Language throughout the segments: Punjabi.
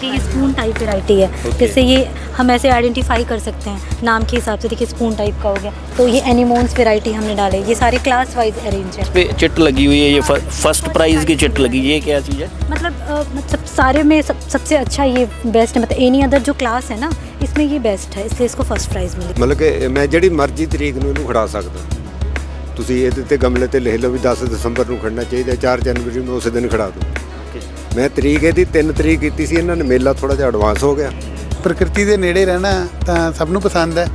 देखिए ये स्पून टाइप वेराइटी है जैसे ये हम ऐसे आइडेंटिफाई कर सकते हैं नाम के हिसाब से देखिए स्पून टाइप का हो गया तो ये एनिमोन्स वेराइटी हमने डाले ये सारे क्लास वाइज अरेंज है पे चिट लगी हुई है ये फ- फर्स्ट प्राइज की चिट लगी ये क्या चीज़ है मतलब अ, मतलब सारे में सब, सबसे अच्छा ये बेस्ट है मतलब एनी अदर जो क्लास है ना इसमें ये बेस्ट है इसलिए इसको फर्स्ट प्राइज़ मिली ਮਤਲਬ ਕਿ ਮੈਂ ਜਿਹੜੀ ਮਰਜ਼ੀ ਤਰੀਕ ਨੂੰ ਇਹਨੂੰ ਖੜਾ ਸਕਦਾ ਤੁਸੀਂ ਇਹਦੇ ਤੇ ਗਮਲੇ ਤੇ ਲਿਖ ਲਓ ਵੀ 10 ਦਸੰਬਰ ਨੂੰ ਖੜਨਾ ਚਾਹੀਦਾ 4 ਜਨਵਰੀ ਨੂੰ ਉਸੇ ਦਿਨ ਖੜਾ ਦੂੰ ਮੈਂ ਤਰੀਕ ਇਹਦੀ 3 ਤਰੀਕ ਕੀਤੀ ਸੀ ਇਹਨਾਂ ਨੇ ਮੇਲਾ ਥੋੜਾ ਜਿਹਾ ਐਡਵਾਂਸ ਹੋ ਗਿਆ। ਪ੍ਰਕਿਰਤੀ ਦੇ ਨੇੜੇ ਰਹਿਣਾ ਤਾਂ ਸਭ ਨੂੰ ਪਸੰਦ ਹੈ।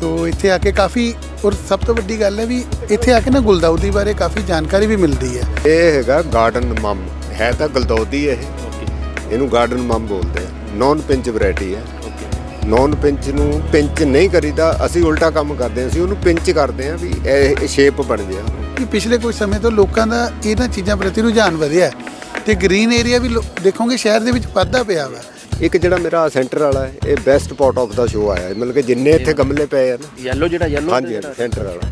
ਸੋ ਇੱਥੇ ਆ ਕੇ ਕਾਫੀ ਔਰ ਸਭ ਤੋਂ ਵੱਡੀ ਗੱਲ ਹੈ ਵੀ ਇੱਥੇ ਆ ਕੇ ਨਾ ਗੁਲਦਾਉਦੀ ਬਾਰੇ ਕਾਫੀ ਜਾਣਕਾਰੀ ਵੀ ਮਿਲਦੀ ਹੈ। ਇਹ ਹੈਗਾ ਗਾਰਡਨ ਮਮ ਹੈ ਤਾਂ ਗਲਦੌਦੀ ਇਹ। ਇਹਨੂੰ ਗਾਰਡਨ ਮਮ ਬੋਲਦੇ ਆ। ਨੌਨ ਪਿੰਚ ਵੈਰਾਈਟੀ ਹੈ। ਨੌਨ ਪਿੰਚ ਨੂੰ ਪਿੰਚ ਨਹੀਂ ਕਰੀਦਾ ਅਸੀਂ ਉਲਟਾ ਕੰਮ ਕਰਦੇ ਹਾਂ ਅਸੀਂ ਉਹਨੂੰ ਪਿੰਚ ਕਰਦੇ ਹਾਂ ਵੀ ਇਹ ਸ਼ੇਪ ਬਣ ਗਿਆ। ਕਿ ਪਿਛਲੇ ਕੁਝ ਸਮੇਂ ਤੋਂ ਲੋਕਾਂ ਦਾ ਇਹਨਾਂ ਚੀਜ਼ਾਂ ਪ੍ਰਤੀ ਰੁਝਾਨ ਵਧਿਆ ਹੈ। ਤੇ ਗ੍ਰੀਨ ਏਰੀਆ ਵੀ ਲੋ- ਦੇਖੋਗੇ ਸ਼ਹਿਰ ਦੇ ਵਿੱਚ ਵਾਧਾ ਪਿਆ ਵਾ। ਇੱਕ ਜਿਹੜਾ ਮੇਰਾ ਸੈਂਟਰ ਵਾਲਾ ਇਹ best part of the show ਆਇਆ ਮਤਲਬ ਕਿ ਜਿੰਨੇ ਇੱਥੇ ਗਮਲੇ ਪਏ ਆ ਨਾ। ਯੈਲੋ ਜਿਹੜਾ ਯੈਲੋ ਹਾਂਜੀ ਸੈਂਟਰ ਵਾਲਾ।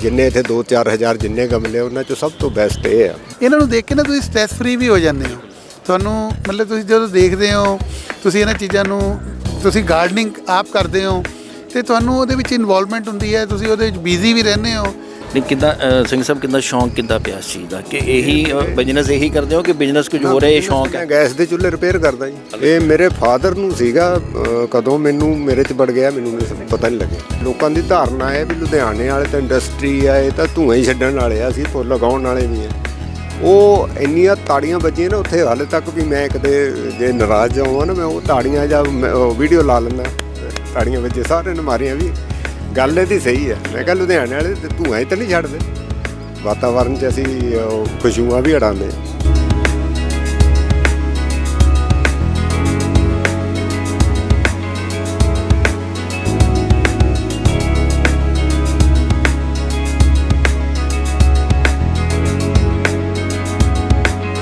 ਜਿੰਨੇ ਇੱਥੇ 2-4000 ਜਿੰਨੇ ਗਮਲੇ ਉਹਨਾਂ ਚੋਂ ਸਭ ਤੋਂ ਬੈਸਟ ਇਹ ਆ। ਇਹਨਾਂ ਨੂੰ ਦੇਖ ਕੇ ਨਾ ਤੁਸੀਂ ਸਟ੍ਰੈਸ ਫਰੀ ਵੀ ਹੋ ਜਾਂਦੇ ਹੋ। ਤੁਹਾਨੂੰ ਮਤਲਬ ਤੁਸੀਂ ਜਦੋਂ ਦੇਖਦੇ ਹੋ ਤੁਸੀਂ ਇਹਨਾਂ ਚੀਜ਼ਾਂ ਨੂੰ ਤੁਸੀਂ ਗਾਰਡਨਿੰਗ ਆਪ ਕਰਦੇ ਹੋ ਤੇ ਤੁਹਾਨੂੰ ਉਹਦੇ ਵਿੱਚ ਇਨਵੋਲਵਮੈਂਟ ਹੁੰਦੀ ਹੈ ਤੁਸੀਂ ਉਹਦੇ ਵਿੱਚ ਬਿਜ਼ੀ ਵੀ ਰਹਿੰਦੇ ਹੋ। ਨਹੀਂ ਕਿੱਦਾਂ ਸਿੰਘ ਸਾਹਿਬ ਕਿੱਦਾਂ ਸ਼ੌਂਕ ਕਿੱਦਾਂ ਪਿਆ ਇਸ ਚੀਜ਼ ਦਾ? ਕਿ ਇਹੀ ਬਿਜ਼ਨਸ ਇਹੀ ਕਰਦੇ ਹੋ ਕਿ ਬਿਜ਼ਨਸ ਕੁਝ ਹੋ ਰਿਹਾ ਇਹ ਸ਼ੌਂਕ ਮੈਂ ਹੈ ਗੈਸ ਦੇ ਚੁੱਲ੍ਹੇ ਰਿਪੇਅਰ ਕਰਦਾ ਜੀ। ਇਹ ਮੇਰੇ ਫਾਦਰ ਨੂੰ ਸੀਗਾ ਅਹ, ਕਦੋਂ ਮੈਨੂੰ ਮੇਰੇ ਚ ਵੜ ਗਿਆ ਮੈਨੂੰ ਨਹੀਂ ਪਤਾ ਨਹੀਂ ਲੱਗਿਆ। ਲੋਕਾਂ ਦੀ ਧਾਰਨਾ ਹੈ ਵੀ ਲੁਧਿਆਣੇ ਵਾਲੇ ਤਾਂ ਇੰਡਸਟਰੀ ਆ ਇਹ ਤਾਂ ਧੂਆਂ ਹੀ ਛੱਡਣ ਵਾਲੇ ਆ ਅਸੀਂ ਫੁੱਲ ਲਗਾਉਣ ਵਾਲੇ ਵੀ ਆ। ਉਹ ਇੰਨੀਆਂ ਤਾੜੀਆਂ ਵੱਜੀਆਂ ਨਾ ਉੱਥੇ ਹਾਲੇ ਤੱਕ ਵੀ ਮੈਂ ਕਦੇ ਜੇ ਨਾਰਾਜ਼ ਜਾਵਾਂ ਨਾ ਮੈਂ ਉਹ ਤਾੜੀਆਂ ਜਾਂ ਵੀਡੀਓ ਲਾ ਲੈਂਦਾ। ਤਾੜੀਆਂ ਵੱਜੇ ਸਾਰੇ ਨੇ ਮਾਰੀਆਂ ਵੀ। ਗੱਲ ਇਹਦੀ ਸਹੀ ਹੈ। ਮੈਂ ਕਿਹਾ ਲੁਧਿਆਣੇ ਵਾਲੇ ਤੇ ਧੂਆਂ ਹੀ ਤਾਂ ਨਹੀਂ ਛੱਡਦੇ। ਵਾਤਾਵਰਨ 'ਚ ਅਸੀਂ ਉਹ ਖੁਸ਼ਬੂਆਂ ਵੀ ਅੜਾਉਂਦੇ ਹਾਂ।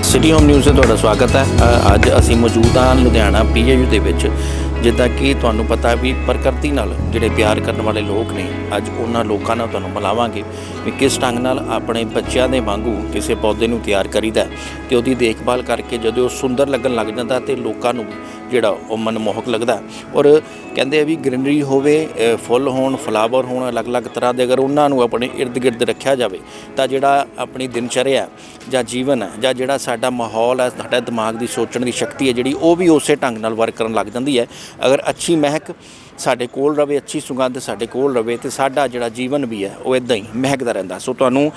ਸਿਟੀ ਹੋਮ ਨਿਊਜ਼ ਤੇ ਤੁਹਾਡਾ ਸਵਾਗਤ ਹੈ। ਅ, ਅੱਜ ਅਸੀਂ ਮੌਜੂਦ ਹਾਂ ਲੁਧਿਆਣਾ ਪੀਏਯੂ ਦੇ ਵਿੱਚ। ਜਿੱਦਾਂ ਕਿ ਤੁਹਾਨੂੰ ਪਤਾ ਵੀ ਪ੍ਰਕਿਰਤੀ ਨਾਲ ਜਿਹੜੇ ਪਿਆਰ ਕਰਨ ਵਾਲੇ ਲੋਕ ਨੇ, ਅੱਜ ਉਹਨਾਂ ਲੋਕਾਂ ਨਾਲ ਤੁਹਾਨੂੰ ਮਿਲਾਵਾਂਗੇ ਵੀ ਕਿਸ ਢੰਗ ਨਾਲ ਆਪਣੇ ਬੱਚਿਆਂ ਦੇ ਵਾਂਗੂ ਕਿਸੇ ਪੌਦੇ ਨੂੰ ਤਿਆਰ ਕਰੀਦਾ ਹੈ ਤੇ ਉਹਦੀ ਦੇਖਭਾਲ ਕਰਕੇ ਜਦੋਂ ਉਹ ਸੁੰਦਰ ਲੱਗਣ ਲੱਗ ਜਾਂਦਾ ਤੇ ਲੋਕਾਂ ਨੂੰ ਜਿਹੜਾ ਉਹ ਮਨਮੋਹਕ ਲੱਗਦਾ ਔਰ ਕਹਿੰਦੇ ਆ ਵੀ ਗ੍ਰੀਨਰੀ ਹੋਵੇ ਫੁੱਲ ਹੋਣ, ਫਲਾਵਰ ਹੋਣ, ਅਲੱਗ-ਅਲੱਗ ਤਰ੍ਹਾਂ ਦੇ ਅਗਰ ਉਹਨਾਂ ਨੂੰ ਆਪਣੇ ਇਰਦ-ਗਿਰਦ ਰੱਖਿਆ ਜਾਵੇ, ਤਾਂ ਜਿਹੜਾ ਆਪਣੀ ਦਿਨਚਰਿਆ ਜਾਂ ਜੀਵਨ ਹੈ ਜਾਂ ਜਿਹੜਾ ਸਾਡਾ ਮਾਹੌਲ ਹੈ, ਸਾਡਾ ਦਿਮਾਗ ਦੀ ਸੋਚਣ ਦੀ ਸ਼ਕਤੀ ਹੈ ਜਿਹੜੀ ਉਹ ਵੀ ਉਸੇ ਢੰਗ ਨਾਲ ਵਰਕ ਕਰਨ ਲੱਗ ਜਾਂਦੀ ਹੈ। ਅਗਰ ਅੱਛੀ ਮਹਿਕ ਸਾਡੇ ਕੋਲ ਰਵੇ, ਅੱਛੀ ਸੁਗੰਧ ਸਾਡੇ ਕੋਲ ਰਵੇ ਤੇ ਸਾਡਾ ਜਿਹੜਾ ਜੀਵਨ ਵੀ ਹੈ, ਉਹ ਇਦਾਂ ਹੀ ਮਹਿਕਦਾ ਰਹਿੰਦਾ। ਸੋ ਤੁਹਾਨੂੰ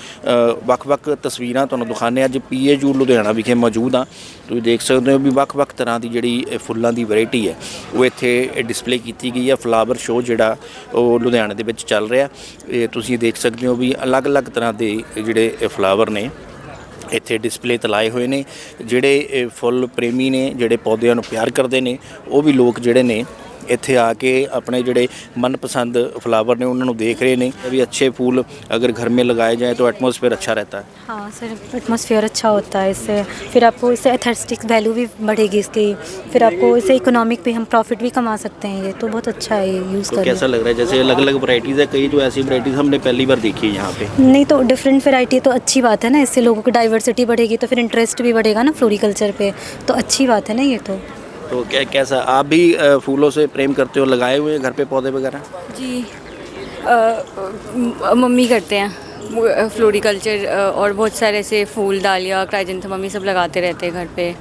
ਵੱਖ-ਵੱਖ ਤਸਵੀਰਾਂ ਤੁਹਾਨੂੰ ਦਿਖਾਣੇ ਅੱਜ ਪੀਏਯੂ ਲੁਧਿਆਣਾ ਵਿਖੇ ਮੌਜੂਦ ਆ ਤੁਸੀਂ ਦੇਖ ਸਕਦੇ ਹੋ ਵੀ ਵੱਖ-ਵੱਖ ਤਰ੍ਹਾਂ ਦੀ ਜਿਹੜੀ ਫੁੱਲਾਂ ਦੀ ਵੈਰਾਈਟੀ ਹੈ, ਉਹ ਇੱਥੇ ਡਿਸਪਲੇ ਕੀਤੀ ਗਈ ਹੈ। ਫਲਾਵਰ ਸ਼ੋਅ ਜਿਹੜਾ, ਉਹ ਲੁਧਿਆਣਾ ਦੇ ਵਿੱਚ ਚੱਲ ਰਿਹਾ। ਇਹ ਤੁਸੀਂ ਦੇਖ ਸਕਦੇ ਹੋ ਵੀ ਅਲੱਗ-ਅਲੱਗ ਤਰ੍ਹਾਂ ਦੇ ਜਿਹੜੇ ਫਲਾਵਰ ਨੇ, ਇੱਥੇ ਡਿਸਪਲੇ ਤੇ ਲਾਏ ਹੋਏ ਨੇ। ਜਿਹੜੇ ਫੁੱਲ ਪ੍ਰੇਮੀ ਨੇ, ਜਿਹੜੇ ਪੌਦਿਆਂ ਨੂੰ ਪਿਆਰ ਕਰਦੇ ਨੇ, ਉਹ ਵੀ ਲੋਕ ਜਿਹੜੇ ਨੇ ਇੱਥੇ ਆ ਕੇ ਆਪਣੇ ਜਿਹੜੇ ਮਨਪਸੰਦ ਫਲਾਵਰ ਨੇ ਉਹਨਾਂ ਨੂੰ ਦੇਖ ਰਹੇ ਨੇ ਵੀ ਅੱਛੇ फूल अगर घर में लगाए जाए तो एटमॉस्फेयर अच्छा रहता है हाँ सर एटमॉस्फेयर अच्छा होता है इससे फिर आपको इससे एथेस्टिक वैल्यू भी बढ़ेगी इसकी फिर आपको इससे इकोनॉमिक भी हम प्रॉफिट भी कमा सकते हैं ये तो बहुत अच्छा है ये यूज़ तो करना कैसा लग रहा है जैसे अलग अलग वैरायटीज़ है कई जो ऐसी वैरायटीज़ हमने पहली बार देखी है यहाँ पे नहीं तो डिफरेंट वैरायटी तो अच्छी बात है ना इससे लोगों की डाइवर्सिटी बढ़ेगी तो फिर इंटरेस्ट भी बढ़ेगा ना फ्लोरिकल्चर पे तो अच्छी बात है ना ये तो तो क्या कैसा आप भी फूलों से प्रेम करते हो लगाए हुए घर पे पौधे वगैरह? जी। अ, मम्मी करते हैं। फ्लोरिकल्चर और बहुत सारे ऐसे फूल डालिया क्राइजेंथम मम्मी सब लगाते रहते हैं घर पे।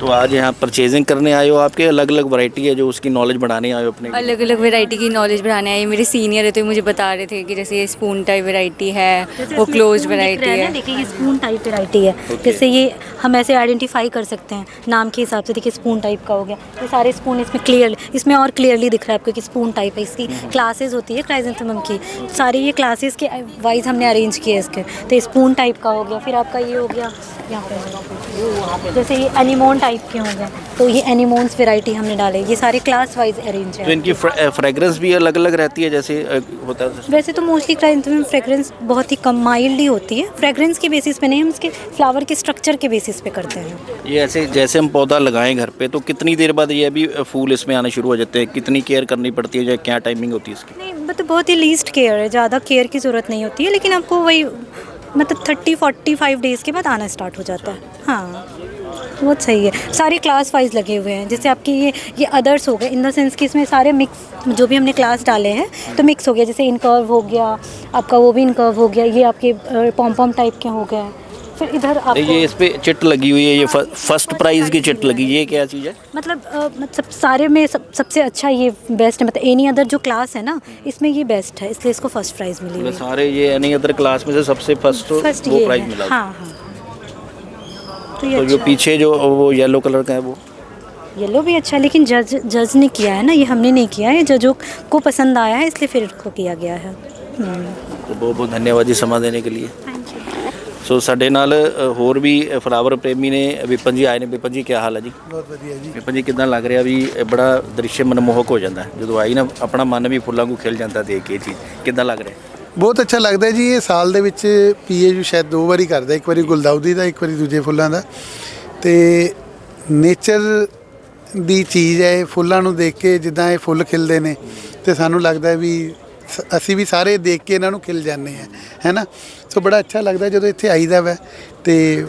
तो आज यहाँ परचेजिंग करने आए हो आपके? अलग अलग वैरायटी है जो उसकी नॉलेज बढ़ाने आए हो अपने अलग अलग वैरायटी की नॉलेज बढ़ाने आई मेरे सीनियर है तो मुझे बता रहे थे कि जैसे ये स्पून टाइप वैरायटी है वो क्लोज वैरायटी है देखिए ये स्पून टाइप वैरायटी है। जैसे ये हम ऐसे आइडेंटिफाई कर सकते हैं नाम के हिसाब से देखिए स्पून टाइप का हो गया। ये सारे स्पून इसमें क्लियर इसमें और क्लियरली दिख रहा है आपको कि स्पून टाइप है इसकी। क्लासेज होती है क्राइजेंथेमम की। सारी ये क्लासेस के वाइज हमने अरेंज किए इसके। तो स्पून टाइप का हो गया फिर आपका ये हो गया यहाँ पे जैसे ये एनिमोन टाइप के हो गए तो ये एनिमोन्स वैरायटी हमने डाले। ये सारे क्लास वाइज अरेंज है। तो इनकी फ्रेग्रेंस भी अलग अलग रहती है जैसे होता है वैसे तो मोस्टली क्राइजेंथेमम फ्रेग्रेंस बहुत ही कम माइल्ड ही होती है। फ्रेग्रेंस के बेसिस पे नहीं हम इसके फ्लावर के स्ट्रक्चर के बेसिस पे करते हैं। ये ऐसे जैसे हम पौधा लगाएँ घर पे तो कितनी देर बाद ये भी फूल इसमें आने शुरू हो जाते हैं? कितनी केयर करनी पड़ती है या क्या टाइमिंग होती है इसकी? नहीं मतलब बहुत ही लीस्ट केयर है। ज़्यादा केयर की ज़रूरत नहीं होती है लेकिन आपको वही मतलब थर्टी फोर्टी फाइव डेज़ के बाद आना स्टार्ट हो जाता है। हाँ। बहुत सही है। सारे क्लास वाइज लगे हुए हैं। जैसे आपके ये ये अदर्स हो गए इन द सेंस कि इसमें सारे मिक्स जो भी हमने क्लास डाले हैं तो मिक्स हो गया। जैसे इनकर्व हो गया आपका वो भी इनकर्व हो गया ये आपके पॉम पॉम टाइप के हो गए फिर इधर आपको ये इस पे चिट लगी हुई है ये फ़र्स्ट प्राइज की चिट लगी ये क्या चीज़ है? मतलब मतलब सारे में सब सबसे अच्छा ये बेस्ट है। मतलब एनी अदर जो क्लास है ना इसमें ये बेस्ट है इसलिए इसको फ़र्स्ट प्राइज़ मिली मतलब सारे ये एनी अदर क्लास में से सबसे फ़र्स्ट फ़र्स्ट वो प्राइज मिला। हाँ हाँ। तो ये तो जो अच्छा है। पीछे जो वो येलो कलर का है वो येलो भी अच्छा है लेकिन जज जज ने किया है ना ये हमने नहीं किया है जजों को पसंद आया है इसलिए फिर इसको किया गया है हम्म। तो बहुत बहुत धन्यवाद जी ਸਮਾਂ ਦੇਣੇ के लिए थैंक यू ਸੋ ਸਾਡੇ ਨਾਲ ਅ, ਹੋਰ ਵੀ ਫਲਾਵਰ ਪ੍ਰੇਮੀ ਨੇ ਵਿਪਨ ਜੀ ਆਏ ਨੇ ਵਿਪਨ ਜੀ ਕੀ ਹਾਲ ਹੈ ਜੀ ਬਹੁਤ ਵਧੀਆ ਜੀ ਵਿਪਨ ਜੀ ਕਿਦਾਂ ਲੱਗ ਰਿਹਾ ਵੀ ਇਹ ਬੜਾ ਦ੍ਰਿਸ਼ ਮਨਮੋਹਕ ਹੋ ਜਾਂਦਾ ਹੈ। ਜਦੋਂ ਆਈ ਨਾ ਆਪਣਾ ਮਨ ਵੀ ਫੁੱਲਾਂ ਨੂੰ ਖਿਲ ਜਾਂਦਾ ਦੇਖ ਕੇ ਇਹ ਚੀਜ਼ ਕਿਦਾਂ ਲੱਗ ਰਿਹਾ ਬਹੁਤ ਅੱਛਾ ਲੱਗਦਾ ਜੀ, ਇਹ ਸਾਲ ਦੇ ਵਿੱਚ ਪੀਏਯੂ ਸ਼ਾਇਦ ਦੋ ਵਾਰੀ ਕਰਦਾ, ਇੱਕ ਵਾਰੀ ਗੁਲਦਾਉਦੀ ਦਾ, ਇੱਕ ਵਾਰੀ ਦੂਜੇ ਫੁੱਲਾਂ ਦਾ। ਤੇ ਨੇਚਰ ਦੀ ਚੀਜ਼ ਹੈ, ਇਹ ਫੁੱਲਾਂ ਨੂੰ ਦੇਖ ਕੇ ਜਿੱਦਾਂ ਇਹ ਫੁੱਲ ਖਿਲਦੇ ਨੇ, ਤੇ ਸਾਨੂੰ ਲੱਗਦਾ ਵੀ ਸ- ਅਸੀਂ ਵੀ ਸਾਰੇ ਦੇਖ ਕੇ ਇਹਨਾਂ ਨੂੰ ਖਿਲ ਜਾਂਦੇ ਆ ਹੈਨਾ ਸੋ ਬੜਾ ਅੱਛਾ ਲੱਗਦਾ ਜਦੋਂ ਇੱਥੇ ਆਈਦਾ ਵੈ, ਤੇ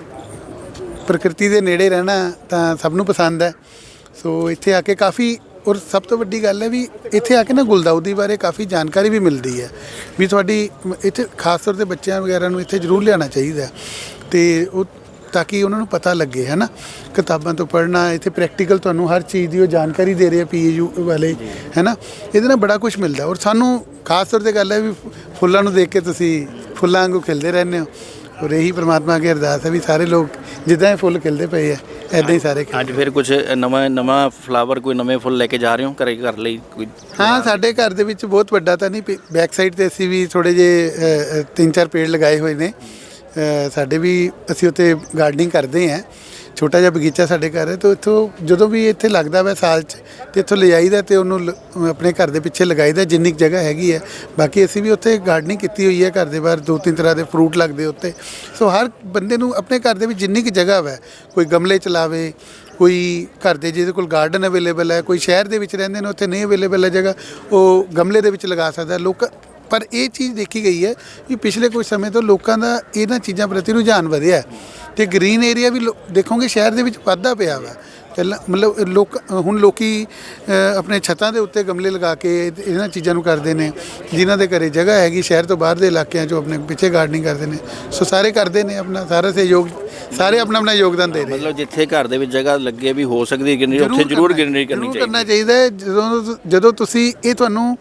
ਪ੍ਰਕਿਰਤੀ ਦੇ ਨੇੜੇ ਰਹਿਣਾ ਤਾਂ ਸਭ ਨੂੰ ਪਸੰਦ ਹੈ। ਸੋ ਇੱਥੇ ਆ ਕੇ ਕਾਫੀ ਔਰ ਸਭ ਤੋਂ ਵੱਡੀ ਗੱਲ ਹੈ ਵੀ ਇੱਥੇ ਆ ਕੇ ਨਾ ਗੁਲਦਾਉਦੀ ਬਾਰੇ ਕਾਫੀ ਜਾਣਕਾਰੀ ਵੀ ਮਿਲਦੀ ਹੈ ਵੀ ਤੁਹਾਡੀ ਇੱਥੇ ਖਾਸ ਤੌਰ ਤੇ ਬੱਚਿਆਂ ਵਗੈਰਾ ਨੂੰ ਇੱਥੇ ਜ਼ਰੂਰ ਲਿਆਉਣਾ ਚਾਹੀਦਾ ਹੈ। ਤੇ ਉਹ ਤਾਂ ਕਿ ਉਹਨਾਂ ਨੂੰ ਪਤਾ ਲੱਗੇ, ਹੈ ਨਾ? ਕਿਤਾਬਾਂ ਤੋਂ ਪੜ੍ਹਨਾ, ਇੱਥੇ ਪ੍ਰੈਕਟੀਕਲ ਤੁਹਾਨੂੰ ਹਰ ਚੀਜ਼ ਦੀ ਉਹ ਜਾਣਕਾਰੀ ਦੇ ਰਹੇ ਆ ਪੀਏਯੂ ਵਾਲੇ, ਹੈ ਨਾ? ਇਹਦੇ ਨਾਲ ਬੜਾ ਕੁਝ ਮਿਲਦਾ ਔਰ ਸਾਨੂੰ ਖਾਸ ਤੌਰ ਤੇ ਗੱਲ ਹੈ ਵੀ ਫੁੱਲਾਂ ਨੂੰ ਦੇਖ ਕੇ ਤੁਸੀਂ ਫੁੱਲਾਂ ਵਾਂਗੂ ਖਿਲਦੇ ਰਹਿੰਦੇ ਹੋ। ਔਰ ਇਹੀ ਪ੍ਰਮਾਤਮਾ ਅੱਗੇ ਅਰਦਾਸ ਹੈ ਵੀ ਸਾਰੇ ਲੋਕ ਜਿੱਦਾਂ ਇਹ ਫੁੱਲ ਖਿਲਦੇ ਪਏ ਆ ਐਦਾਂ ਹੀ ਸਾਰੇ ਅੱਜ ਫਿਰ ਕੁਝ ਨਵਾਂ ਨਵਾਂ ਫਲਾਵਰ ਕੋਈ ਨਵੇਂ ਫੁੱਲ ਲੈ ਕੇ ਜਾ ਰਹੇ ਹੋ ਘਰੇ ਘਰ ਲਈ ਕੋਈ? ਹਾਂ ਸਾਡੇ ਘਰ ਦੇ ਵਿੱਚ ਬਹੁਤ ਵੱਡਾ ਤਾਂ ਨਹੀਂ ਬੈਕ ਸਾਈਡ ਤੇ ਅਸੀਂ ਵੀ ਥੋੜੇ ਜੇ ਤਿੰਨ ਚਾਰ ਪੇੜ ਲਗਾਏ ਹੋਏ ਨੇ। ਸਾਡੇ ਵੀ ਅਸੀਂ ਉੱਤੇ ਗਾਰਡਨਿੰਗ ਕਰਦੇ ਹਾਂ। ਛੋਟਾ ਜਿਹਾ ਬਗੀਚਾ ਸਾਡੇ ਘਰ ਹੈ, ਤੇ ਇੱਥੋਂ ਜਦੋਂ ਵੀ ਇੱਥੇ ਲੱਗਦਾ ਵੈ ਸਾਲ 'ਚ, ਤੇ ਇੱਥੋਂ ਲੈ ਜਾਈਦਾ ਤੇ ਉਹਨੂੰ ਲ- ਆਪਣੇ ਘਰ ਦੇ ਪਿੱਛੇ ਲਗਾਈਦਾ, ਜਿੰਨੀ ਕੁ ਜਗ੍ਹਾ ਹੈਗੀ ਹੈ ਬਾਕੀ ਅਸੀਂ ਵੀ ਉੱਥੇ ਗਾਰਡਨਿੰਗ ਕੀਤੀ ਹੋਈ ਹੈ ਘਰ ਦੇ ਬਾਹਰ, ਦੋ ਤਿੰਨ ਤਰ੍ਹਾਂ ਦੇ ਫਰੂਟ ਲੱਗਦੇ ਉੱਤੇ ਸੋ ਹਰ ਬੰਦੇ ਨੂੰ ਆਪਣੇ ਘਰ ਦੇ ਵਿੱਚ ਜਿੰਨੀ ਕੁ ਜਗ੍ਹਾ ਵੈ, ਕੋਈ ਗਮਲੇ ਚ ਲਾਵੇ, ਕੋਈ ਘਰ ਦੇ ਜਿਹਦੇ ਕੋਲ ਗਾਰਡਨ ਅਵੇਲੇਬਲ ਹੈ, ਕੋਈ ਸ਼ਹਿਰ ਦੇ ਵਿੱਚ ਰਹਿੰਦੇ ਨੇ, ਉੱਥੇ ਨਹੀਂ ਅਵੇਲੇਬਲ ਹੈ ਜਗ੍ਹਾ, ਉਹ ਗਮਲੇ ਦੇ ਵਿੱਚ ਲਗਾ ਸਕਦਾ ਹੈ। ਲੋਕ ਪਰ ਇਹ ਚੀਜ਼ ਦੇਖੀ ਗਈ ਹੈ ਕਿ ਪਿਛਲੇ ਕੁਝ ਸਮੇਂ ਤੋਂ ਲੋਕਾਂ ਦਾ ਇਹਨਾਂ ਚੀਜ਼ਾਂ ਪ੍ਰਤੀ ਰੁਝਾਨ ਵਧਿਆ ਹੈ। ਤੇ ਗ੍ਰੀਨ ਏਰੀਆ ਵੀ ਦੇਖੋਗੇ ਸ਼ਹਿਰ ਦੇ ਵਿੱਚ ਵਾਧਾ ਪਿਆ ਵਾ। ਪਹਿਲਾਂ ਮਤਲਬ ਲੋਕ ਹੁਣ ਲੋਕੀ ਆਪਣੇ ਛੱਤਾਂ ਦੇ ਉੱਤੇ ਗਮਲੇ ਲਗਾ ਕੇ ਇਹ- ਇਹਨਾਂ ਚੀਜ਼ਾਂ ਨੂੰ ਕਰਦੇ ਨੇ। ਜਿਨ੍ਹਾਂ ਦੇ ਘਰੇ ਜਗ੍ਹਾ ਹੈਗੀ ਸ਼ਹਿਰ ਤੋਂ ਬਾਹਰ ਦੇ ਇਲਾਕਿਆਂ 'ਚ ਆਪਣੇ ਪਿੱਛੇ ਗਾਰਡਨਿੰਗ ਕਰਦੇ ਨੇ। ਸੋ ਸਾਰੇ ਕਰਦੇ ਨੇ ਆਪਣਾ ਸਾਰਾ ਸਹਿਯੋਗ ਸਾਰੇ ਆਪਣਾ ਆਪਣਾ ਯੋਗਦਾਨ ਦੇ ਰਹੇ ਮਤਲਬ ਜਿੱਥੇ ਘਰ ਦੇ ਵਿੱਚ ਜਗ੍ਹਾ ਲੱਗੇ ਵੀ ਹੋ ਸਕਦੀ ਹੈ ਕਿ ਉੱਥੇ ਜ਼ਰੂਰ ਕਰਨਾ- ਗਿਣਰੀ ਕਰਨੀ ਜ਼ਰੂਰ ਕਰਨਾ ਚਾਹੀਦੀ ਚਾਹੀਦਾ ਹੈ। ਜਦੋਂ ਜਦੋਂ ਤੁਸੀਂ ਇਹ ਤੁਹਾਨੂੰ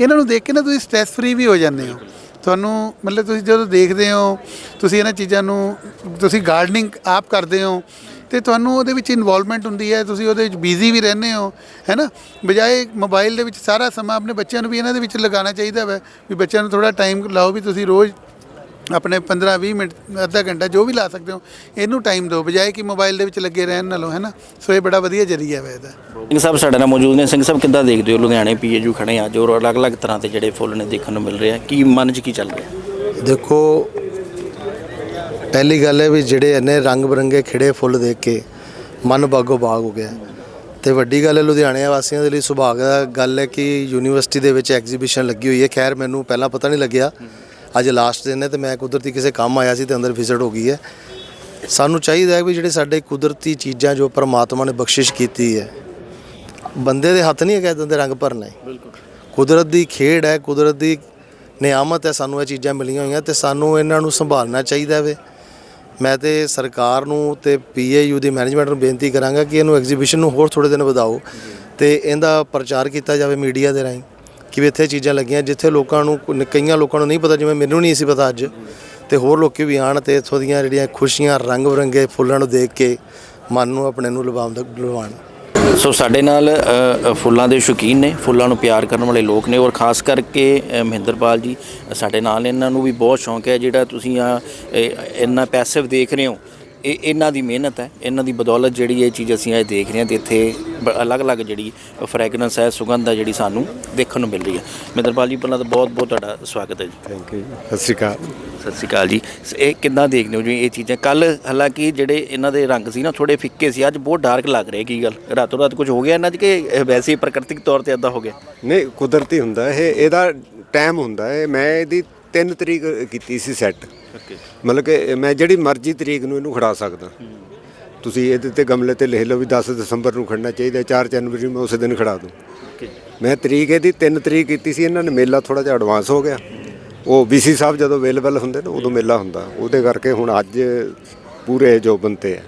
ਇਹਨਾਂ ਨੂੰ ਦੇਖ ਕੇ ਨਾ ਤੁਸੀਂ ਸਟ੍ਰੈਸ ਫ੍ਰੀ ਵੀ ਹੋ ਜਾਂਦੇ ਹੋ। ਤੁਹਾਨੂੰ ਮਤਲਬ ਤੁਸੀਂ ਜਦੋਂ ਦੇਖਦੇ ਹੋ, ਤੁਸੀਂ ਇਹਨਾਂ ਚੀਜ਼ਾਂ ਨੂੰ, ਤੁਸੀਂ ਗਾਰਡਨਿੰਗ ਆਪ ਕਰਦੇ ਹੋ ਤੇ ਤੁਹਾਨੂੰ ਉਹਦੇ ਵਿੱਚ ਇਨਵੋਲਵਮੈਂਟ ਹੁੰਦੀ ਹੈ, ਤੁਸੀਂ ਉਹਦੇ ਵਿੱਚ ਬਿਜ਼ੀ ਵੀ ਰਹਿੰਦੇ ਹੋ, ਹੈ ਨਾ? ਬਜਾਏ ਮੋਬਾਈਲ ਦੇ ਵਿੱਚ ਸਾਰਾ ਸਮਾਂ ਆਪਣੇ ਬੱਚਿਆਂ ਨੂੰ ਵੀ ਇਹਨਾਂ ਦੇ ਵਿੱਚ ਲਗਾਉਣਾ ਚਾਹੀਦਾ ਹੈ ਵੀ ਬੱਚਿਆਂ ਨੂੰ ਥੋੜਾ ਟਾਈਮ ਲਾਓ ਵੀ ਤੁਸੀਂ ਰੋਜ਼ ਆਪਣੇ 15 20 ਮਿੰਟ ਅੱਧਾ ਘੰਟਾ ਜੋ ਵੀ ਲਾ ਸਕਦੇ ਹੋ ਇਹਨੂੰ ਟਾਈਮ ਦਿਓ ਬਜਾਏ ਕਿ ਮੋਬਾਈਲ ਦੇ ਵਿੱਚ ਲੱਗੇ ਰਹਿਣ ਨਾਲੋਂ ਹੈ ਨਾ? ਸੋ ਇਹ ਬੜਾ ਵਧੀਆ ਜਰੀਆ ਹੈ ਇਹਦਾ। ਸਿੰਘ ਸਾਹਿਬ ਸਾਡੇ ਨਾਲ ਮੌਜੂਦ ਨੇ। ਸਿੰਘ ਸਾਹਿਬ ਕਿੱਦਾਂ ਦੇਖਦੇ ਹੋ? ਲੁਧਿਆਣੇ ਪੀਏਯੂ ਖੜੇ ਆ ਜੋ ਅਲੱਗ-ਅਲੱਗ ਤਰ੍ਹਾਂ ਦੇ ਜਿਹੜੇ ਫੁੱਲ ਨੇ ਦੇਖਣ ਨੂੰ ਮਿਲ ਰਹੇ ਆ ਕੀ ਮਨ 'ਚ ਕੀ ਚੱਲ ਰਿਹਾ? ਦੇਖੋ ਪਹਿਲੀ ਗੱਲ ਹੈ ਵੀ ਜਿਹੜੇ ਇੰਨੇ ਰੰਗ ਬਰੰਗੇ ਖਿੜੇ ਫੁੱਲ ਦੇਖ ਕੇ ਮਨ ਬਾਗੋ ਬਾਗ ਹੋ ਗਿਆ। ਤੇ ਵੱਡੀ ਗੱਲ ਹੈ ਲੁਧਿਆਣੇ ਵਾਸੀਆਂ ਦੇ ਲਈ ਸੁਭਾਗ ਦਾ ਗੱਲ ਹੈ ਕਿ ਯੂਨੀਵਰਸਿਟੀ ਦੇ ਵਿੱਚ ਐਗਜ਼ੀਬਿਸ਼ਨ ਲੱਗੀ ਹੋਈ ਹੈ। ਖੈਰ ਮੈਨੂੰ ਪਹਿਲਾਂ ਪਤਾ ਨਹੀਂ ਲੱਗਿਆ ਅੱਜ ਲਾਸਟ ਦਿਨ ਹੈ ਤੇ ਮੈਂ ਕੁਦਰਤੀ ਕਿਸੇ ਕੰਮ ਆਇਆ ਸੀ ਤੇ ਅੰਦਰ ਵਿਜ਼ਿਟ ਹੋ ਗਈ ਹੈ। ਸਾਨੂੰ ਚਾਹੀਦਾ ਹੈ ਵੀ ਜਿਹੜੇ ਸਾਡੇ ਕੁਦਰਤੀ ਚੀਜ਼ਾਂ ਜੋ ਪਰਮਾਤਮਾ ਨੇ ਬਖਸ਼ਿਸ਼ ਕੀਤੀ ਹੈ ਬੰਦੇ ਦੇ ਹੱਥ ਨਹੀਂ ਹੈਗਾ ਇਦਾਂ ਦੇ ਰੰਗ ਭਰਨੇ। ਕੁਦਰਤ ਦੀ ਖੇਡ ਹੈ ਕੁਦਰਤ ਦੀ ਨਿਆਮਤ ਹੈ ਸਾਨੂੰ ਇਹ ਚੀਜ਼ਾਂ ਮਿਲੀਆਂ ਹੋਈਆਂ ਤੇ ਸਾਨੂੰ ਇਹਨਾਂ ਨੂੰ ਸੰਭਾਲਣਾ ਚਾਹੀਦਾ ਵੇ। ਮੈਂ ਤੇ ਸਰਕਾਰ ਨੂੰ ਤੇ ਪੀਏਯੂ ਦੀ ਮੈਨੇਜਮੈਂਟ ਨੂੰ ਬੇਨਤੀ ਕਰਾਂਗਾ ਕਿ ਇਹਨੂੰ ਐਗਜ਼ੀਬਿਸ਼ਨ ਨੂੰ ਹੋਰ ਥੋੜੇ ਦਿਨ ਵਧਾਓ ਤੇ ਇਹਦਾ ਪ੍ਰਚਾਰ ਕੀਤਾ ਜਾਵੇ ਮੀਡੀਆ ਦੇ ਰਾਹੀਂ। ਕਿ ਵੀ ਇੱਥੇ ਚੀਜ਼ਾਂ ਲੱਗੀਆਂ, ਜਿੱਥੇ ਲੋਕਾਂ ਨੂੰ ਕਈਆਂ ਲੋਕਾਂ ਨੂੰ ਨਹੀਂ ਪਤਾ, ਜਿਵੇਂ ਮੈਨੂੰ ਨਹੀਂ ਸੀ ਪਤਾ ਅੱਜ, ਤੇ ਹੋਰ ਲੋਕੀ ਵੀ ਆਣ ਤੇ ਇੱਥੋਂ ਦੀਆਂ ਜਿਹੜੀਆਂ ਖੁਸ਼ੀਆਂ ਰੰਗ ਬਰੰਗੇ ਫੁੱਲਾਂ ਨੂੰ ਦੇਖ ਕੇ ਮਨ ਨੂੰ ਆਪਣੇ ਨੂੰ ਲੁਭਾਉਣ ਦਾ ਲੁਭਾਉਣ ਸੋ ਸਾਡੇ ਨਾਲ ਫੁੱਲਾਂ ਦੇ ਸ਼ੌਕੀਨ ਨੇ, ਫੁੱਲਾਂ ਨੂੰ ਪਿਆਰ ਕਰਨ ਵਾਲੇ ਲੋਕ ਨੇ ਔਰ ਖਾਸ ਕਰਕੇ ਮਹਿੰਦਰਪਾਲ ਜੀ ਸਾਡੇ ਨਾਲ ਇਹਨਾਂ ਨੂੰ ਵੀ ਬਹੁਤ ਸ਼ੌਂਕ ਹੈ, ਜਿਹੜਾ ਤੁਸੀਂ ਆ ਇੰਨਾ ਪੈਸਿਵ ਦੇਖ ਰਹੇ ਹੋ ਇਹ ਇਹਨਾਂ ਦੀ ਮਿਹਨਤ ਹੈ ਇਹਨਾਂ ਦੀ ਬਦੌਲਤ ਜਿਹੜੀ ਇਹ ਚੀਜ਼ ਅਸੀਂ ਅੱਜ ਦੇਖ ਰਹੇ ਹਾਂ ਤੇ ਇੱਥੇ ਅਲੱਗ-ਅਲੱਗ ਜਿਹੜੀ ਫ੍ਰੈਗਰੈਂਸ ਹੈ ਸੁਗੰਧ ਹੈ ਜਿਹੜੀ ਸਾਨੂੰ ਦੇਖਣ ਨੂੰ ਮਿਲ ਰਹੀ ਹੈ। ਮਹਿੰਦਰਪਾਲ ਜੀ ਪਹਿਲਾਂ ਤਾਂ ਬਹੁਤ-ਬਹੁਤ ਤੁਹਾਡਾ ਸਵਾਗਤ ਹੈ ਜੀ। ਥੈਂਕ ਯੂ ਸਤਿ ਸ਼੍ਰੀ ਅਕਾਲ। ਸਤਿ ਸ਼੍ਰੀ ਅਕਾਲ ਜੀ। ਇਹ ਕਿੱਦਾਂ ਦੇਖਦੇ ਹੋ ਜੀ ਇਹ ਚੀਜ਼ਾਂ? ਕੱਲ ਹਾਲਾਂਕਿ ਜਿਹੜੇ ਇਹਨਾਂ ਦੇ ਰੰਗ ਸੀ ਨਾ ਥੋੜੇ ਫਿੱਕੇ ਸੀ ਅੱਜ ਬਹੁਤ ਡਾਰਕ ਲੱਗ ਰਹੇ ਕੀ ਗੱਲ? ਰਾਤੋਂ ਰਾਤ ਕੁਝ ਹੋ ਗਿਆ ਇਹਨਾਂ 'ਚ ਕਿ ਵੈਸੇ ਹੀ ਪ੍ਰਕਿਰਤਿਕ ਤੌਰ ਤੇ ਇਦਾਂ ਹੋ ਗਿਆ? ਨਹੀਂ ਕੁਦਰਤੀ ਹੁੰਦਾ ਇਹ ਇਹਦਾ ਟਾਈਮ ਹੁੰਦਾ ਹੈ। ਮੈਂ ਇਹਦੀ 3 ਤਰੀਕ ਕੀਤੀ ਸੀ ਸੈੱਟ। ਓਕੇ ਮਤਲਬ ਕਿ ਮੈਂ ਜਿਹੜੀ ਮਰਜ਼ੀ ਤਰੀਕ ਨੂੰ ਇਹਨੂੰ ਖੜਾ ਸਕਦਾ। ਤੁਸੀਂ ਇਹਦੇ ਤੇ ਗਮਲੇ ਤੇ ਲਿਖ ਲਓ ਵੀ 10 ਦਸੰਬਰ ਨੂੰ ਖੜਨਾ ਚਾਹੀਦਾ 4 ਜਨਵਰੀ ਨੂੰ ਮੈਂ ਉਸੇ ਦਿਨ ਖੜਾ ਦੂੰ। ਮੈਂ ਤਰੀਕ ਇਹਦੀ 3 ਤਰੀਕ ਕੀਤੀ ਸੀ ਇਹਨਾਂ ਨੇ ਮੇਲਾ ਥੋੜਾ ਜਿਹਾ ਐਡਵਾਂਸ ਹੋ ਗਿਆ। ਉਹ ਵੀਸੀ ਸਾਹਿਬ ਜਦੋਂ ਅਵੇਲੇਬਲ ਹੁੰਦੇ ਨੇ ਉਦੋਂ ਮੇਲਾ ਹੁੰਦਾ। ਉਹਦੇ ਕਰਕੇ ਹੁਣ ਅੱਜ ਪੂਰੇ ਜੋ ਬੰਤੇ ਆ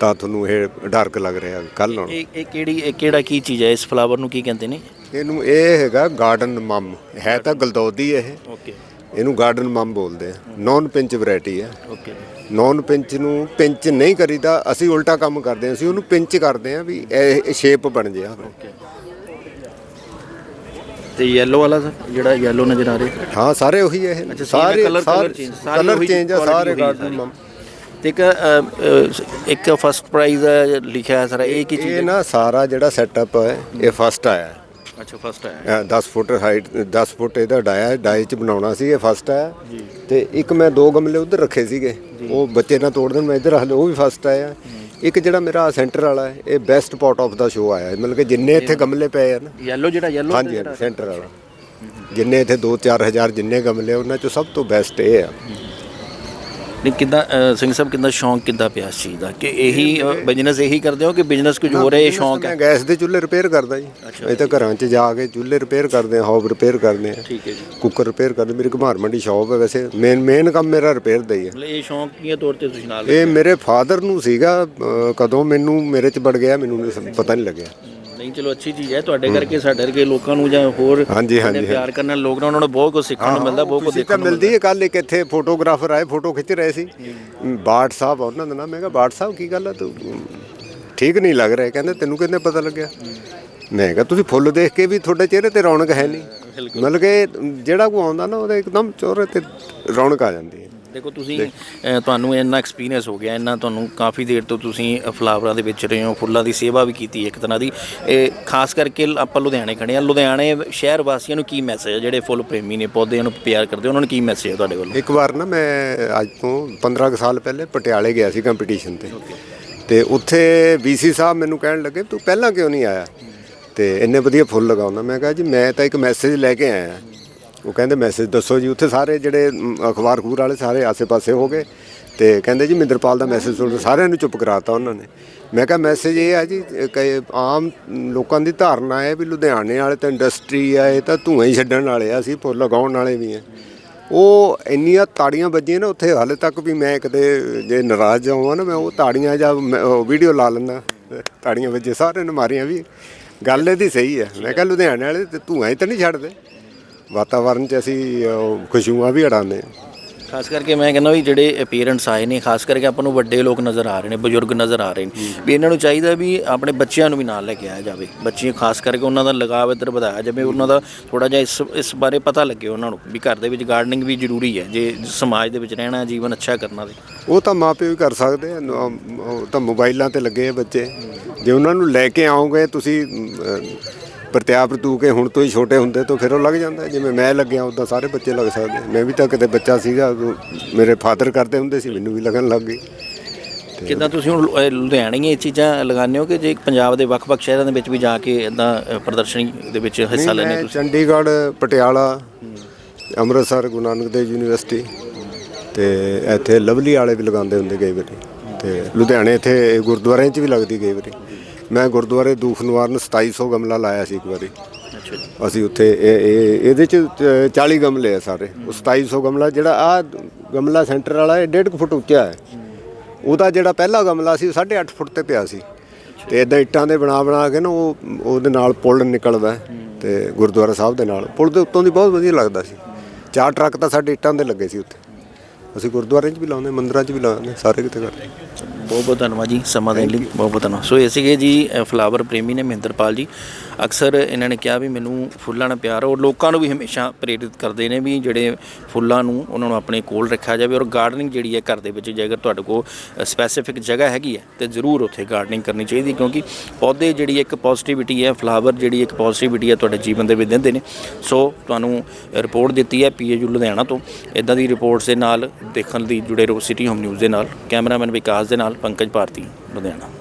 ਤਾਂ ਤੁਹਾਨੂੰ ਇਹ ਡਾਰਕ ਲੱਗ ਰਿਹਾ ਕੱਲ ਨਾਲੋਂ ਇਹ ਇਹ ਕਿਹੜੀ ਇਹ ਕਿਹੜਾ ਕੀ ਚੀਜ਼ ਹੈ? ਇਸ ਫਲਾਵਰ ਨੂੰ ਕੀ ਕਹਿੰਦੇ ਨੇ? ਇਹਨੂੰ ਇਹ ਹੈਗਾ ਗਾਰਡਨ ਮਮ ਹੈ ਤਾਂ ਗਲਦੌਦੀ ਇਹ। ਓਕੇ। ਇਹਨੂੰ ਗਾਰਡਨ ਮਮ ਬੋਲਦੇ ਆ। ਨੌਨ ਪਿੰਚ ਵੈਰਾਈਟੀ ਹੈ ਓਕੇ ਨੌਨ ਪਿੰਚ ਨੂੰ ਪਿੰਚ ਨਹੀਂ ਕਰੀਦਾ ਅਸੀਂ ਉਲਟਾ ਕੰਮ ਕਰਦੇ ਹਾਂ ਅਸੀਂ ਉਹਨੂੰ ਪਿੰਚ ਕਰਦੇ ਹਾਂ ਵੀ ਇਹ ਸ਼ੇਪ ਬਣ ਓਕੇ ਤੇ ਯੈਲੋ ਵਾਲਾ ਸਰ ਜਿਹੜਾ ਯੈਲੋ ਨਜ਼ਰ ਆ ਰਿਹਾ? ਹਾਂ ਸਾਰੇ ਉਹੀ ਹੈ ਇਹ। ਸਾਰੇ ਕਲਰ ਉਹੀ ਚੇਂਜ ਆ ਸਾਰੇ ਗਾਰਡਨ। ਮਮ ਤੇ ਇੱਕ ਅ, ਇੱਕ ਫਸਟ ਪ੍ਰਾਈਜ਼ ਲਿਖਿਆ ਹੈ ਸਰ ਇਹ ਕੀ ਚੀਜ਼ ਇਹ ਨਾ ਸਾਰਾ ਜਿਹੜਾ ਸੈਟਅਪ ਹੈ ਇਹ ਫਸਟ ਆਇਆ। ਹੈ। ਅੱਛਾ ਫਸਟ ਹੈ ਇਹ 10 ਫੁੱਟ ਹਾਈਟ 10 ਫੁੱਟ ਇਹਦਾ ਡਾਇਆ ਡਾਏ ਚ ਬਣਾਉਣਾ ਸੀ ਇਹ ਫਸਟ ਆਇਆ। ਤੇ ਇੱਕ ਮੈਂ ਦੋ ਗਮਲੇ ਉਧਰ ਰੱਖੇ ਸੀਗੇ। ਉਹ ਬੱਚੇ ਨਾ ਤੋੜ ਦੇਣ ਮੈਂ ਇੱਧਰ ਲਏ ਉਹ ਵੀ ਫਸਟ ਆਇਆ। ਇੱਕ ਜਿਹੜਾ ਮੇਰਾ ਸੈਂਟਰ ਵਾਲਾ ਹੈ ਇਹ best part of the show ਆਇਆ। ਹੈ। ਮਤਲਬ ਕਿ ਜਿੰਨੇ ਇੱਥੇ ਗਮਲੇ ਪਏ ਆ ਨਾ। ਯੈਲੋ ਜਿਹੜਾ ਯੈਲੋ ਹਾਂਜੀ ਸੈਂਟਰ ਵਾਲਾ। ਜਿੰਨੇ ਇੱਥੇ 2-4 ਹਜ਼ਾਰ ਜਿੰਨੇ ਗਮਲੇ ਉਹਨਾਂ ਚੋਂ ਸਭ ਤੋਂ ਬੈਸਟ ਇਹ ਆ। ਨਹੀਂ ਕਿੱਦਾਂ ਸਿੰਘ ਸਾਹਿਬ ਕਿੱਦਾਂ ਸ਼ੌਂਕ ਕਿੱਦਾਂ ਪਿਆ ਇਸ ਚੀਜ਼ ਦਾ? ਕਿ ਇਹੀ ਬਿਜ਼ਨਸ ਇਹੀ ਕਰਦੇ ਹੋ ਕਿ ਬਿਜ਼ਨਸ ਕੁਝ ਹੋਰ ਹੈ ਇਹ ਸ਼ੌਂਕ ਮੈਂ ਹੈ? ਗੈਸ ਦੇ ਚੁੱਲ੍ਹੇ ਰਿਪੇਅਰ ਕਰਦਾ ਜੀ। ਇਹ ਤਾਂ ਘਰਾਂ 'ਚ ਜਾ ਕੇ ਚੁੱਲ੍ਹੇ ਰਿਪੇਅਰ ਕਰਦੇ ਆ ਹੌਬ ਰਿਪੇਅਰ ਕਰਦੇ ਆ ਠੀਕ ਹੈ ਜੀ। ਕੁੱਕਰ ਰਿਪੇਅਰ ਕਰਦੇ ਮੇਰੀ ਘਮਾਰ ਮੰਡੀ ਸ਼ਾਪ ਹੈ ਵੈਸੇ। ਮੇਨ ਮੇਨ ਕੰਮ ਮੇਰਾ ਰਿਪੇਅਰ ਦਾ ਹੀ ਹੈ। ਮਤਲਬ ਇਹ ਸ਼ੌਂਕ ਕੀ ਤੌਰ ਤੇ ਤੁਸੀਂ ਨਾਲ ਇਹ ਮੇਰੇ ਫਾਦਰ ਨੂੰ ਸੀਗਾ ਕਦੋਂ ਮੈਨੂੰ ਮੇਰੇ 'ਚ ਵੜ ਗਿਆ ਮੈਨੂੰ ਪਤਾ ਨਹੀਂ ਲੱਗਿਆ। ਨਹੀਂ ਚਲੋ ਅੱਛੀ ਚੀਜ਼ ਹੈ ਤੁਹਾਡੇ ਕਰਕੇ ਸਾਡੇ ਵਰਗੇ ਲੋਕਾਂ ਨੂੰ ਜਾਂ ਹੋਰ ਹਾਂਜੀ, ਹਾਂਜੀ, ਪਿਆਰ ਕਰਨ ਵਾਲੇ ਲੋਕ ਨੇ ਉਹਨਾਂ ਨੂੰ ਬਹੁਤ ਕੁਝ ਸਿੱਖਣ ਨੂੰ ਮਿਲਦਾ ਬਹੁਤ ਕੁਝ ਦੇਖਣ ਨੂੰ ਮਿਲਦੀ ਹੈ ਕੱਲ ਇੱਕ ਇੱਥੇ ਫੋਟੋਗ੍ਰਾਫਰ ਆਏ ਫੋਟੋ ਖਿੱਚ ਰਹੇ ਸੀ। ਬਾਟ ਸਾਹਿਬ ਆ ਉਹਨਾਂ ਦਾ ਨਾਮ ਮੈਂ ਕਿਹਾ ਬਾਟ ਸਾਹਿਬ ਕੀ ਗੱਲ ਹੈ ਤੂੰ? ਠੀਕ ਨਹੀਂ ਲੱਗ ਰਿਹਾ ਕਹਿੰਦੇ ਤੈਨੂੰ ਕਿੰਨੇ ਪਤਾ ਲੱਗਿਆ? ਮੈਂ ਕਿਹਾ ਤੁਸੀਂ ਫੁੱਲ ਦੇਖ ਕੇ ਵੀ ਤੁਹਾਡੇ ਚਿਹਰੇ ਤੇ ਰੌਣਕ ਹੈ ਨਹੀਂ। ਮਤਲਬ ਕਿ ਜਿਹੜਾ ਕੋ ਆਉਂਦਾ ਨਾ ਉਹਦਾ ਇੱਕਦਮ ਚਿਹਰੇ ਤੇ ਰੌਣਕ ਆ ਜਾਂਦੀ ਹੈ। ਦੇਖੋ ਤੁਸੀਂ ਤੁਹਾਨੂੰ ਇੰਨਾ ਐਕਸਪੀਰੀਅੰਸ ਹੋ ਗਿਆ ਇੰਨਾ ਤੁਹਾਨੂੰ ਕਾਫੀ ਦੇਰ ਤੋਂ ਤੁਸੀਂ ਅ, ਫਲਾਵਰਾਂ ਦੇ ਵਿੱਚ ਰਹੇ ਹੋ ਫੁੱਲਾਂ ਦੀ ਸੇਵਾ ਵੀ ਕੀਤੀ ਇੱਕ ਤਰ੍ਹਾਂ ਦੀ। ਇਹ ਖਾਸ ਕਰਕੇ ਲ- ਆਪਾਂ ਲੁਧਿਆਣੇ ਖੜੇ ਆ ਲੁਧਿਆਣੇ ਸ਼ਹਿਰ ਵਾਸੀਆਂ ਨੂੰ ਕੀ ਮੈਸੇਜ ਹੈ ਜਿਹੜੇ ਫੁੱਲ ਪ੍ਰੇਮੀ ਨੇ ਪੌਦਿਆਂ ਨੂੰ ਪਿਆਰ ਕਰਦੇ ਉਹਨਾਂ ਨੂੰ ਕੀ ਮੈਸੇਜ ਹੈ ਤੁਹਾਡੇ ਵੱਲੋਂ? ਇੱਕ ਵਾਰ ਨਾ ਮੈਂ ਅੱਜ ਤੋਂ 15 ਕੁ ਸਾਲ ਪਹਿਲੇ ਪਟਿਆਲੇ ਗਿਆ ਸੀ ਕੰਪੀਟੀਸ਼ਨ ਤੇ। ਤੇ ਉੱਥੇ ਵੀਸੀ ਸਾਹਿਬ ਮੈਨੂੰ ਕਹਿਣ ਲੱਗੇ ਤੂੰ ਪਹਿਲਾਂ ਕਿਉਂ ਨਹੀਂ ਆਇਆ? ਤੇ ਇੰਨੇ ਵਧੀਆ ਫੁੱਲ ਲਗਾਉਣਾ ਮੈਂ ਕਿਹਾ ਜੀ ਮੈਂ ਤਾਂ ਇੱਕ ਮੈਸੇਜ ਲੈ ਕੇ ਆਇਆ। ਉਹ ਕਹਿੰਦੇ ਮੈਸੇਜ ਦੱਸੋ ਜੀ, ਉੱਥੇ ਸਾਰੇ ਜਿਹੜੇ ਅਖਬਾਰ ਖੂਰ ਵਾਲੇ ਸਾਰੇ ਆਸੇ-ਪਾਸੇ ਹੋ ਗਏ ਤੇ ਕਹਿੰਦੇ ਜੀ ਮਿੰਦਰਪਾਲ ਦਾ ਮੈਸੇਜ ਸੁਣ ਸਾਰਿਆਂ ਨੂੰ ਚੁੱਪ ਕਰਾਤਾ ਉਹਨਾਂ ਨੇ। ਮੈਂ ਕਿਹਾ ਮੈਸੇਜ ਇਹ ਆ ਜੀ ਕਿ, ਆਮ ਲੋਕਾਂ ਦੀ ਧਾਰਨਾ ਹੈ ਵੀ ਲੁਧਿਆਣੇ ਵਾਲੇ ਤਾਂ ਇੰਡਸਟਰੀ ਆ, ਇਹ ਤਾਂ ਧੂਆਂ ਹੀ ਛੱਡਣ ਵਾਲੇ ਆ, ਅਸੀਂ ਫੁੱਲ ਲਗਾਉਣ ਵਾਲੇ ਵੀ ਆ। ਉਹ ਇੰਨੀਆਂ ਤਾੜੀਆਂ ਵੱਜੀਆਂ ਨਾ, ਉੱਥੇ ਹਾਲੇ ਤੱਕ ਵੀ ਮੈਂ ਕਿਤੇ ਜੇ ਨਾਰਾਜ਼ ਹੋਵਾਂ ਨਾ, ਮੈਂ ਉਹ ਤਾੜੀਆਂ ਜਾਂ ਵੀਡੀਓ ਲਾ ਲੈਂਦਾ। ਤਾੜੀਆਂ ਵੱਜੇ, ਸਾਰਿਆਂ ਨੇ ਮਾਰੀਆਂ ਵੀ। ਗੱਲ ਇਹਦੀ ਸਹੀ ਹੈ। ਮੈਂ ਕਿਹਾ ਲੁਧਿਆਣੇ ਵਾਲੇ ਤੇ ਧੂਆਂ ਹੀ ਤਾਂ ਨਹੀਂ ਛੱਡਦੇ। ਵਾਤਾਵਰਨ 'ਚ ਅਸੀਂ ਉਹ, ਖੁਸ਼ਬੂਆਂ ਵੀ ਉਡਾਉਂਦੇ ਹਾਂ ਖਾਸ ਕਰਕੇ ਮੈਂ ਕਹਿੰਦਾ ਵੀ ਜਿਹੜੇ ਪੇਰੈਂਟਸ ਆਏ ਨੇ ਖਾਸ ਕਰਕੇ ਆਪਾਂ ਨੂੰ ਵੱਡੇ ਲੋਕ ਨਜ਼ਰ ਆ ਰਹੇ ਨੇ ਬਜ਼ੁਰਗ ਨਜ਼ਰ ਆ ਰਹੇ ਨੇ ਵੀ ਇਹਨਾਂ ਨੂੰ ਚਾਹੀਦਾ ਵੀ ਆਪਣੇ ਬੱਚਿਆਂ ਨੂੰ ਵੀ ਨਾਲ ਲੈ ਕੇ ਆਇਆ ਜਾਵੇ। ਬੱਚੇ ਖਾਸ ਕਰਕੇ ਉਹਨਾਂ ਦਾ ਲਗਾਵ ਇੱਧਰ ਵਧਾਇਆ ਜਾਵੇ ਉਹਨਾਂ ਦਾ ਥੋੜਾ ਜਿਹਾ ਇਸ ਇਸ ਬਾਰੇ ਪਤਾ ਲੱਗੇ ਉਹਨਾਂ ਨੂੰ ਵੀ ਘਰ ਦੇ ਵਿੱਚ ਗਾਰਡਨਿੰਗ ਵੀ ਜ਼ਰੂਰੀ ਹੈ ਜੇ ਸਮਾਜ ਦੇ ਵਿੱਚ ਰਹਿਣਾ ਜੀਵਨ ਅੱਛਾ ਕਰਨਾ ਤੇ ਉਹ ਤਾਂ ਮਾਪੇ ਵੀ ਕਰ ਸਕਦੇ ਆ ਉਹ ਤਾਂ ਮੋਬਾਈਲਾਂ ਤੇ ਲੱਗੇ ਆ ਬੱਚੇ। ਜੇ ਉਹਨਾਂ ਨੂੰ ਲੈ ਕੇ ਆਓਗੇ ਤੁਸੀਂ ਪ੍ਰਤਿਆਪ ਤੂ ਕੇ ਹੁਣ ਤੋਂ ਹੀ ਛੋਟੇ ਹੁੰਦੇ ਤਾਂ ਫਿਰ ਉਹ ਲੱਗ ਜਾਂਦਾ। ਜਿਵੇਂ ਮੈਂ ਲੱਗਿਆ ਉਦਾਂ ਸਾਰੇ ਬੱਚੇ ਲੱਗ ਸਕਦੇ। ਮੈਂ ਵੀ ਤਾਂ ਕਿਤੇ ਬੱਚਾ ਸੀਗਾ ਉਦੋਂ ਮੇਰੇ ਫਾਦਰ ਕਰਦੇ ਹੁੰਦੇ ਸੀ ਮੈਨੂੰ ਵੀ ਲੱਗਣ ਲੱਗ ਗਈ ਕਿੱਦਾਂ ਤੁਸੀਂ ਹੁਣ ਲੁ- ਅਹ ਲੁਧਿਆਣੇ ਇਹ ਚੀਜ਼ਾਂ ਲਗਾਉਂਦੇ ਹੋ ਕਿ ਜੇ ਪੰਜਾਬ ਦੇ ਵੱਖ-ਵੱਖ ਸ਼ਹਿਰਾਂ ਦੇ ਵਿੱਚ ਵੀ ਜਾ ਕੇ ਇਦਾਂ ਪ੍ਰਦਰਸ਼ਨੀ ਦੇ ਵਿੱਚ ਹਿੱਸਾ ਲੈਂਦੇ ਮੈਂ ਤੁਸੀਂ ਚੰਡੀਗੜ੍ਹ ਪਟਿਆਲਾ ਅੰਮ੍ਰਿਤਸਰ ਗੁਰੂ ਨਾਨਕ ਦੇਵ ਯੂਨੀਵਰਸਿਟੀ ਤੇ ਇੱਥੇ ਲਵਲੀ ਵਾਲੇ ਵੀ ਲਗਾਉਂਦੇ ਹੁੰਦੇ ਕਈ ਵਾਰੀ ਤੇ ਲੁਧਿਆਣੇ ਇੱਥੇ ਗੁਰਦੁਆਰਿਆਂ 'ਚ ਵੀ ਲੱਗਦੀ ਕਈ ਵਾਰੀ ਮੈਂ ਗੁਰਦੁਆਰੇ ਦੂਖ ਨਿਵਾਰਨ 2700 ਗਮਲਾ ਲਾਇਆ ਸੀ ਇੱਕ ਵਾਰੀ। ਅੱਛਾ ਜੀ। ਅਸੀਂ ਉੱਥੇ ਇਹ ਇਹ ਇਹਦੇ 'ਚ ਅ, 40 ਗਮਲੇ ਆ ਸਾਰੇ। ਉਹ 2700 ਗਮਲਾ ਜਿਹੜਾ ਆ ਗਮਲਾ ਸੈਂਟਰ ਵਾਲਾ ਇਹ 1.5 ਫੁੱਟ ਉੱਚਾ ਹੈ। ਉਹਦਾ ਜਿਹੜਾ ਪਹਿਲਾ ਗਮਲਾ ਸੀ ਉਹ 8.5 ਫੁੱਟ ਤੇ ਪਿਆ ਸੀ। ਤੇ ਇਦਾਂ ਇੱਟਾਂ ਦੇ ਬਣਾ ਬਣਾ ਕੇ ਨਾ ਉਹ ਉਹਦੇ ਨਾਲ ਪੁਲ ਨਿਕਲਦਾ ਹੈ ਤੇ ਗੁਰਦੁਆਰਾ ਸਾਹਿਬ ਦੇ ਨਾਲ। ਪੁਲ ਦੇ ਉੱਤੋਂ ਦੀ ਬਹੁਤ ਵਧੀਆ ਲੱਗਦਾ ਸੀ। ਚਾਰ ਟਰੱਕ ਤਾਂ ਸਾਡੇ ਇੱਟਾਂ ਦੇ ਲੱਗੇ ਸੀ ਉੱਥੇ। ਅਸੀਂ ਗੁਰਦੁਆਰਿਆਂ 'ਚ ਵੀ ਲਾਉਂਦੇ ਮੰਦਿਰਾਂ 'ਚ ਵੀ ਲਾਉਂਦੇ ਸਾਰੇ ਕਿਤੇ ਕਰਦੇ ਬਹੁਤ ਬਹੁਤ ਧੰਨਵਾਦ ਜੀ ਸਮਾਂ ਦੇਣ ਲਈ ਬਹੁਤ ਬਹੁਤ ਧੰਨਵਾਦ। ਸੋ ਇਹ ਸੀਗੇ ਜੀ ਫਲਾਵਰ ਪ੍ਰੇਮੀ ਨੇ ਮਹਿੰਦਰਪਾਲ ਜੀ। ਅਕਸਰ ਇਹਨਾਂ ਨੇ ਕਿਹਾ ਵੀ ਮੈਨੂੰ ਫੁੱਲਾਂ ਨਾਲ ਪਿਆਰ ਔਰ ਲੋਕਾਂ ਨੂੰ ਵੀ ਹਮੇਸ਼ਾ ਪ੍ਰੇਰਿਤ ਕਰਦੇ ਨੇ ਵੀ ਜਿਹੜੇ ਫੁੱਲਾਂ ਨੂੰ ਉਹਨਾਂ ਨੂੰ ਆਪਣੇ ਕੋਲ ਰੱਖਿਆ ਜਾਵੇ ਔਰ ਗਾਰਡਨਿੰਗ ਜਿਹੜੀ ਹੈ ਘਰ ਦੇ ਵਿੱਚ ਜੇ ਅਗਰ ਤੁਹਾਡੇ ਕੋਲ ਸਪੈਸੀਫਿਕ ਜਗ੍ਹਾ ਹੈਗੀ ਹੈ ਤੇ ਜ਼ਰੂਰ ਉੱਥੇ ਗਾਰਡਨਿੰਗ ਕਰਨੀ ਚਾਹੀਦੀ ਕਿਉਂਕਿ ਪੌਦੇ ਜਿਹੜੀ ਇੱਕ ਪੋਜ਼ਿਟਿਵਿਟੀ ਹੈ ਫਲਾਵਰ ਜਿਹੜੀ ਇੱਕ ਪੋਜ਼ਿਟਿਵਿਟੀ ਹੈ ਤੁਹਾਡੇ ਜੀਵਨ ਦੇ ਵਿੱਚ ਦਿੰਦੇ ਨੇ। ਸੋ ਤੁਹਾਨੂੰ ਰਿਪੋਰਟ ਦਿੱਤੀ ਹੈ ਪੀਏਯੂ ਲੁਧਿਆਣਾ ਤੋਂ। ਇਦਾਂ ਦੀ ਰਿਪੋਰਟਸ ਦੇ ਨਾਲ ਦੇਖਣ ਲਈ ਜੁੜੇ ਰਹੋ ਸਿਟੀ ਹੋਮ ਨਿਊਜ਼ ਦੇ ਨਾਲ, ਕੈਮਰਾਮੈਨ ਵਿਕਾਸ ਦੇ ਨਾਲ, ਪੰਕਜ ਭਾਰਤੀ, ਲੁਧਿਆਣਾ।